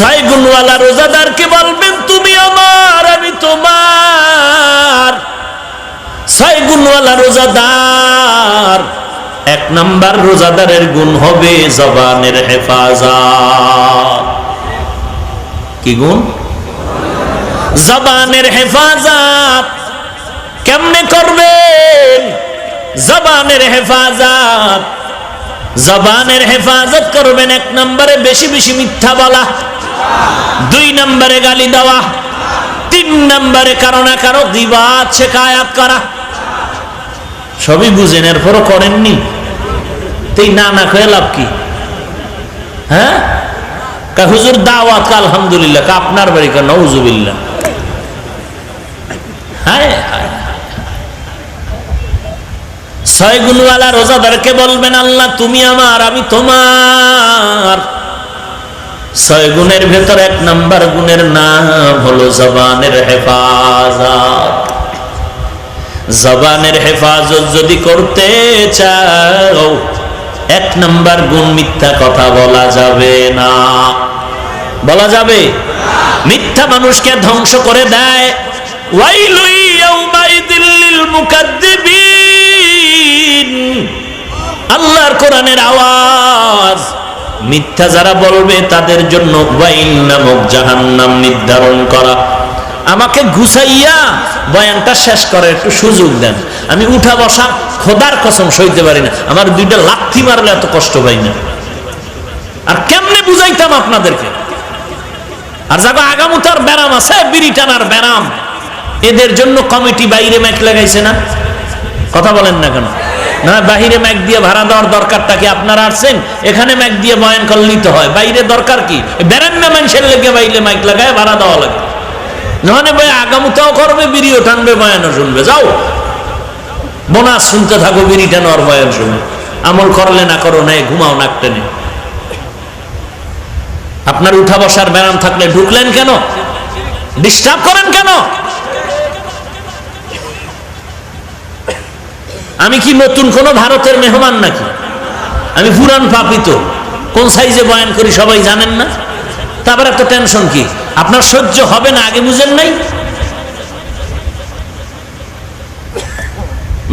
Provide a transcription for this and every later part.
ছয় রোজাদারকে বলবেন, তুমি আমার, আমি তোমার। ছয় রোজাদার, এক নাম্বার রোজাদারের গুণ হবে জবানের হেফাজত। কি গুণ? জবানের হেফাজত। কেমনে করবেন? জবানের হেফাজত। জবানের হেফাজত করবেন এক নম্বরে, বেশি বেশি মিথ্যা বলা। দুই নম্বরে গালি দেওয়া, তিন নম্বরে কারও না কারও দিবা শেখায়াত করা। সবই বুঝেন, এরপরও করেননি। তুই না না খেয়ে লাভ কি? হ্যাঁ? হুজুর দাওয়াত আলহামদুলিল্লাহ আপনার বাড়ি, কা নৌজুবিল্লাহ হায় হায় ছয় গুণওয়ালা রোজাদারকে বলবেন, আল্লাহ, তুমি আমার, আমি তোমার। ছয় গুণের ভেতর এক নাম্বার গুণের নাম হলো জবানের হেফাজত। জবানের হেফাজত যদি করতে চাও, এক নাম্বার গুণ মিথ্যা কথা বলা যাবে না। বলা যাবে? মিথ্যা মানুষকে ধ্বংস করে দেয়। আল্লাহর কোরআনের আওয়াজ। মিথ্যা যারা বলবে তাদের জন্য নামক জাহান্নাম নির্ধারণ করা। আমাকে ঘুষাইয়া বয়ানটা শেষ করে একটু সুযোগ দেন। আমি উঠা বসা খোদার কসম সইতে পারি না। আমার দুইটা লাথি মারলে এত কষ্ট পাই না। আর কেমনে বুঝাইতাম আপনাদেরকে? আর যাগো আগামুতার ব্যারাম আছে, বিড়ি টানার ব্যারাম। এদের জন্য কমিটি বাইরে ম্যাক লাগাইছে না? কথা বলেন না কেন? না, বাহিরে ম্যাক দিয়ে ভাড়া দেওয়ার দরকারটা কি? আপনারা আসছেন, এখানে ম্যাক দিয়ে বয়ান করলে নিতে হয়। বাইরে দরকার কি? বেরেন না মানুষের লেগে বাইরে ম্যাক লাগায়, ভাড়া দেওয়া লাগে। যখন ভাই আগামুতাও করবে, বিড়িও টানবে, বয়ানও শুনবে। যাও। বোনাস শুনতে থাকো বিড়ি টানোর বয়ান শুনে। আমল করলে না করো, নাই, ঘুমাও নাক টেনে। আপনার উঠা বসার ব্যায়াম থাকলে ঢুকলেন কেন? ডিস্টার্ব করেন কেন? আমি কি নতুন কোন ভারতের মেহমান নাকি? আমি পুরান পাপিত কোন সাইজে বয়ান করি সবাই জানেন না? তারপর এত টেনশন কি? আপনার সহ্য হবে না, আগে বুঝেন নাই?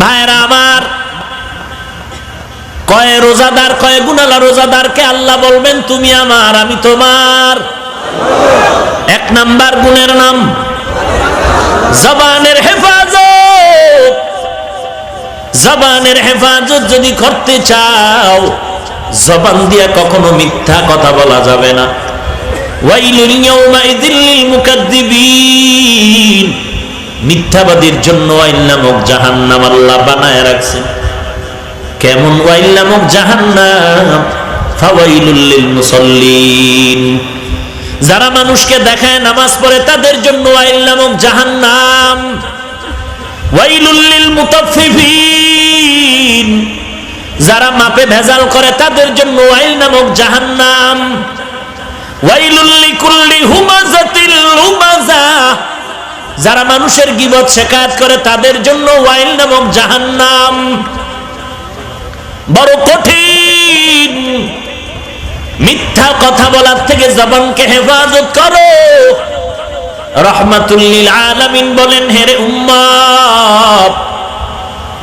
ভাইরা আমার, কয় রোজাদার, কয় গুনালা রোজাদারকে আল্লাহ বলবেন, তুমি আমার, আমি তোমার। এক নাম্বার গুণের নাম, জবানের হেফাজত। জবানের হেফাজত যদি করতে চাও, জবান দিয়া কখনো মিথ্যা কথা বলা যাবে না। মিথ্যাবাদীর জন্য ওয়াইল নামক জাহান্নাম আল্লাহ বানায় রাখছেন। কেমন ওয়াইল নামক জাহান্নাম? ফাওয়াইলুল লিল মুসাল্লিন। যারা মানুষকে দেখায় নামাজ পড়ে, তাদের জন্য ওয়াইল নামক জাহান্নাম। ওয়াইলুল লিল মুতাফফিফিন। যারা মাপে ভেজাল করে, তাদের জন্য ওয়াইল নামক জাহান্নাম। ওয়াইলুল লিকুল্লি হুমাজাতিল হুমাজা। যারা মানুষের গিবত শেখায়ত করে, তাদের জন্য ওয়াইল নামক জাহান্নাম। বড় কঠিন। মিথ্যা কথা বলার থেকে জবানকে হেফাজত করো। রহমাতুল্লিল আলামিন বলেন হেরে উম্মাদ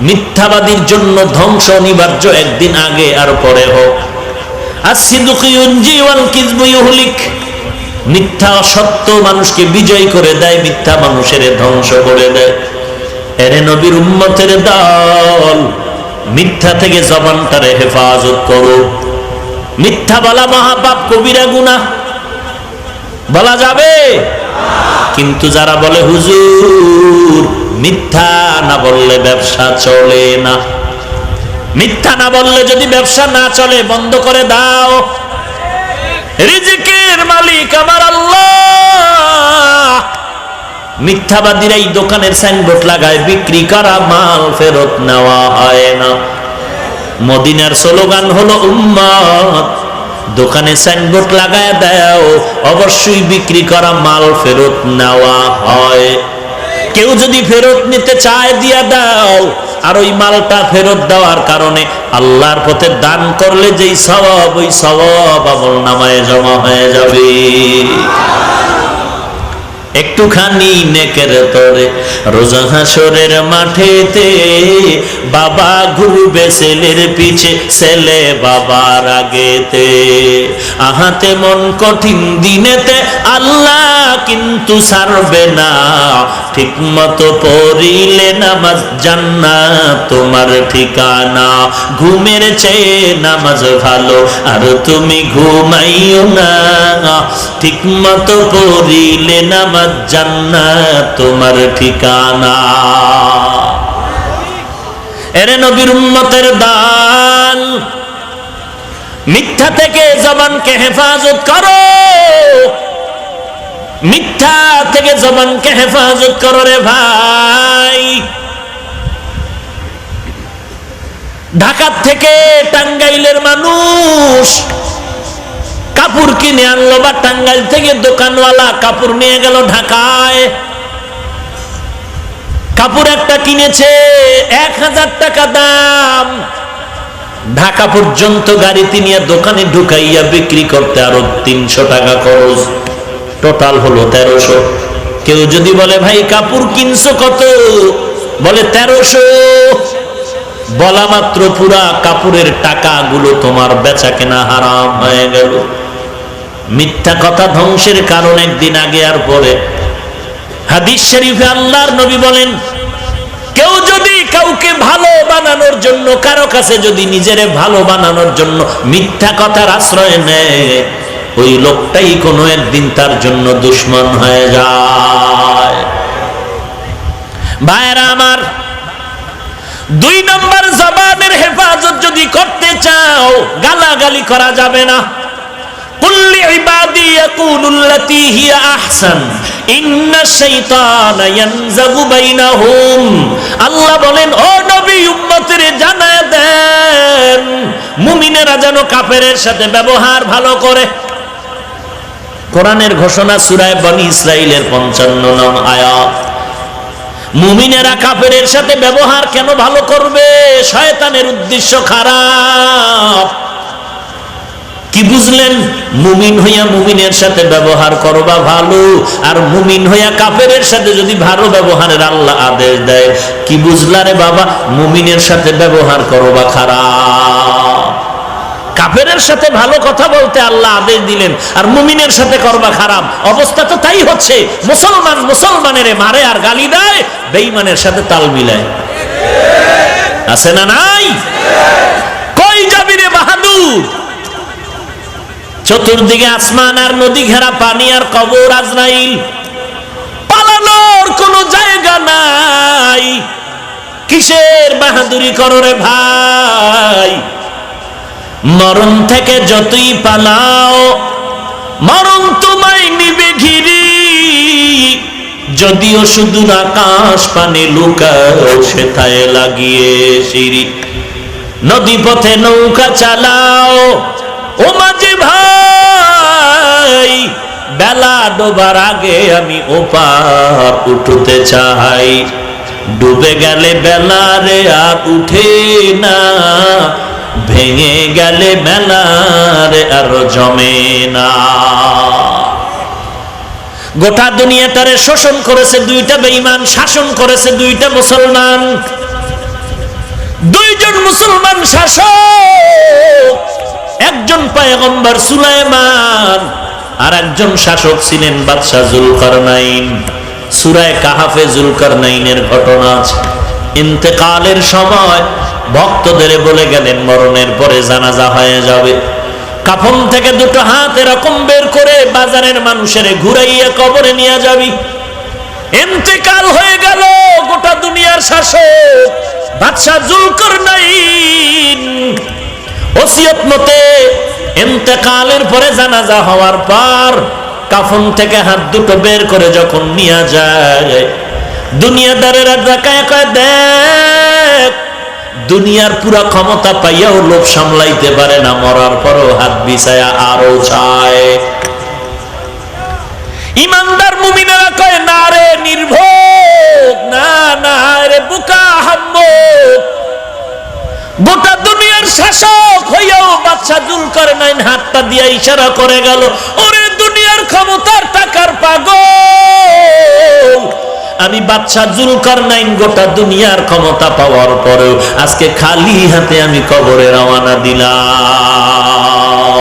মিথ্যাবাদীর জন্য ধ্বংস অনিবার্য একদিন আগে আর পরে হোক। মিথ্যা অসত্য মানুষকে বিজয় করে দেয়, মিথ্যা মানুষের ধ্বংস করে দেয়। এরে নবীর উম্মতের দল, মিথ্যা থেকে জবানটারে হেফাজত করো। মিথ্যা বলা মহাপাপ, কবিরা গুনা বলা যাবে? কিন্তু যারা বলে, হুজুর, মিথ্যা না বললে ব্যবসা চলে না। মিথ্যা না বললে যদি ব্যবসা না চলে, বন্ধ করে দাও। রিজিকের মালিক আমার আল্লাহ। মিথ্যাবাদীরা এই দোকানের সাইনবোর্ড লাগায়, বিক্রি করা মাল ফেরত নেওয়া হয় না। মদিনার স্লোগান হলো, উম্মত দোকানে সাইনবোর্ড লাগায় দাও, অবশ্যই বিক্রি করা মাল ফেরত নেওয়া হয়। কেউ যদি ফেরত নিতে চায়, দিয়া দাও। আর ওই মালটা ফেরত দেওয়ার কারণে আল্লাহর পথে দান করলে যেই সওয়াব, ওই সওয়াব আমল নামায় জমা হয়ে যাবে। একটুখানি নেকের তরে, রোজা হাসরের মাঠেতে বাবা ঘুরবে ছেলের পিছে, ছেলে বাবার আগেতে। আহাতে মন কঠিন দিনেতে আল্লাহ কিন্তু ছাড়বে না। ঠিক মতো পড়িলে নামাজ জান্না তোমার ঠিকানা। ঘুমের চেয়ে নামাজ ভালো, আর তুমি ঘুমাইও না। ঠিক মতো পড়িলে নামাজ জান্না তোমার ঠিকানা। এরে নবীর উম্মতের দান। মিথ্যা থেকে জবানকে হেফাজত করো। মিথ্যা থেকে জবানকে হেফাজত করো রে ভাই। ঢাকার থেকে টাঙ্গাইলের মানুষ কাপড় কিনে আনলো বা টাঙ্গাইল থেকে দোকানওয়ালা কাপড় নিয়ে গেল ঢাকায়। কাপড় একটা কিনেছে, এক হাজার টাকা দাম। ঢাকা পর্যন্ত গাড়িতে নিয়ে দোকানে ঢুকাইয়া বিক্রি করতে আরও তিনশো টাকা খরচ। টোটাল হলো তেরোশো। কেউ যদি বলে, ভাই, কাপড় কিনছো কত? বলে, তেরোশো। বলা মাত্র পুরা কাপড়ের টাকাগুলো তোমার বেচা কেনা হারাম হয়ে গেল। মিথ্যা কথা ধ্বংসের কারণ একদিন আগে আর পরে হাদিস শরীফে আল্লাহর নবী বলেন, কেউ যদি কাউকে ভালো বানানোর জন্য, কারও কাছে যদি নিজের ভালো বানানোর জন্য মিথ্যা কথার আশ্রয় নেয়, ওই লোকটাই কোনো একদিন তার জন্য দুশ্মন হয়ে যায়। ভাইরা আমার, দুই নম্বর জবানের হেফাজত যদি করতে চাও, গালাগালি করা যাবে না। কুল্লি ইবাদি ইয়াকুলুল্লাতি হিয়া আহসান। আল্লাহ বলেন, ও নবী, উম্মতের দেন। মুমিনেরা যেন সাথে ব্যবহার ভালো করে। কোরআনের ঘোষণা সুরায় বনি ইসরাইলের পঞ্চান্ন নং আয়াত। মুমিনেরা কাপেরের সাথে ব্যবহার কেন ভালো করবে? শয়তানের উদ্দেশ্য খারাপ। কি বুঝলেন? মুমিন হইয়া মুমিনের সাথে ব্যবহার করবা ভালো, আর মুমিন হইয়া কাফেরের সাথে যদি ভালো ব্যবহারের আল্লাহ আদেশ দেয়, কি বুঝলা রে বাবা? মুমিনের সাথে ব্যবহার করবা খারাপ। কাফেরের সাথে ভালো কথা বলতে আল্লাহ আদেশ দিলেন, আর মুমিনের সাথে করবা খারাপ। অবস্থা তো তাই হচ্ছে, মুসলমান মুসলমানের মারে আর গালি দেয়, বেঈমানের সাথে তাল মিলায়। আছে না নাই? কই যাবি রে বাহাদুর? চতুর্দিকে আসমান আর নদী ঘেরা, পানি আর কবর আজরাইল। পালানোর কোনো জায়গা নাই। কিসের বাহাদুরি করো রে ভাই? মরণ থেকে যতই পালাও, মরণ তোমায় নিবে ঘিরি। যদিও শুধু আকাশ পানে লুকাও, সেথায় লাগিয়ে সিঁড়ি। নদী পথে নৌকা চালাও, ও মাঝে ভাই বেলা ডোবার আগে আমি ওপার উঠতে চাই। ডুবে গেলে বেলা রে আর উঠে না, ভেঙে গেলে মেলারে আর জমে না। গোটা দুনিয়াটারে শোষণ করেছে দুইটা বেঈমান, শাসন করেছে দুইটা মুসলমান। দুইজন মুসলমান শাসক, একজন পায়গম্বর সুলাইমান আর একজন শাসক ছিলেন বাদশাহ জুলকার জুলকারনাইন। সুরায় কাহাফে জুলকারনাইনের ঘটনা আছে। ইন্তেকালের সময় ভক্তদের বলে গেলেন, মরণের পরে জানাজা হয়ে যাবে। কাফন থেকে দুটো হাত এরকম বের করে বাজারের মানুষের ঘুরাইয়া কবরে নিয়ে যাবি। ইন্তেকাল হয়ে গেল, গোটা দুনিয়ার শাসক বাদশাহ জুলকর নাইন ওসিয়ত মতে ইন্তেকালের পরে জানাজা হওয়ার পর কাফন থেকে হাত দুটো বের করে যখন নিয়ে যায়, দুনিয়াদারেরা দেখায়, কয়, দেখ, দুনিয়ার পুরা ক্ষমতা পাইয়াও লোভ সামলাইতে পারে না, মরার পরও হাত বিছায়া আরও ইমানদার মুমিনেরা কয়, না রে নির্ভয় না না রে, বুকা হাম্মক গোটা দুনিয়ার শাসক হইয়াও বাচ্চা জুল করে নাই হাতটা দিয়া ইশারা করে গেল, ওরে দুনিয়ার ক্ষমতার টাকার পাগল। আমি বাচ্চা জুল কর নাইন গোটা দুনিয়ার ক্ষমতা পাওয়ার পরেও আজকে খালি হাতে আমি কবরে রওনা দিলাম।